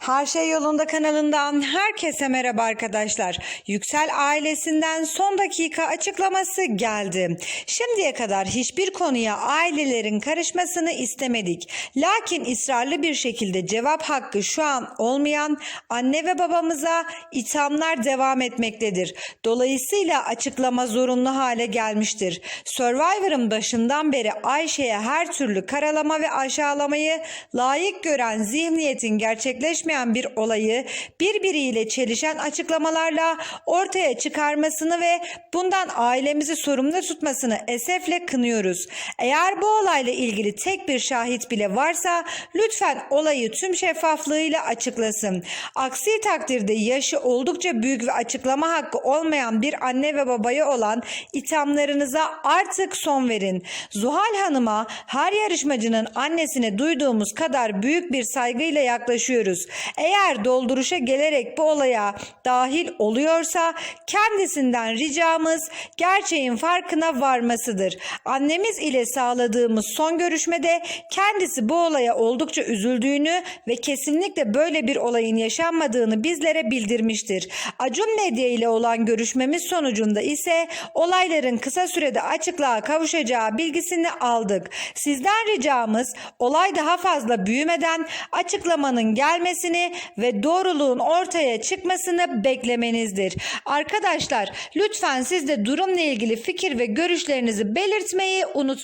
Her Şey Yolunda kanalından herkese merhaba arkadaşlar. Yüksel ailesinden son dakika açıklaması geldi. Şimdiye kadar hiçbir konuya ailelerin karışmasını istemedik. Lakin ısrarlı bir şekilde cevap hakkı şu an olmayan anne ve babamıza ithamlar devam etmektedir. Dolayısıyla açıklama zorunlu hale gelmiştir. Survivor'ın başından beri Ayşe'ye her türlü karalama ve aşağılamayı layık gören zihniyetin gerçekleşmeyen bir olayı birbiriyle çelişen açıklamalarla ortaya çıkarmasını ve bundan ailemizi sorumlu tutmasını esefle kınıyoruz. Eğer bu olayla ilgili tek bir şahit bile varsa lütfen olayı tüm şeffaflığıyla açıklasın. Aksi takdirde yaşı oldukça büyük ve açıklama hakkı olmayan bir anne ve babaya olan ithamlarınıza artık son verin. Zuhal Hanım'a her yarışmacının annesine duyduğumuz kadar büyük bir saygıyla yaklaşıyoruz. Eğer dolduruşa gelerek bu olaya dahil oluyorsa kendisinden ricamız gerçeğin farkına varmasıdır. Annemiz ile sağladığımız son görüşmede kendisi bu olaya oldukça üzüldüğünü ve kesinlikle böyle bir olayın yaşanmadığını bizlere bildirmiştir. Acun Medya ile olan görüşmemiz sonucunda ise olayların kısa sürede açıklığa kavuşacağı bilgisini aldık. Sizden ricamız olay daha fazla büyümeden açıklamanın gelmesini ve doğruluğun ortaya çıkmasını beklemenizdir. Arkadaşlar lütfen siz de durumla ilgili fikir ve görüşlerinizi belirtmeyi unutmayın.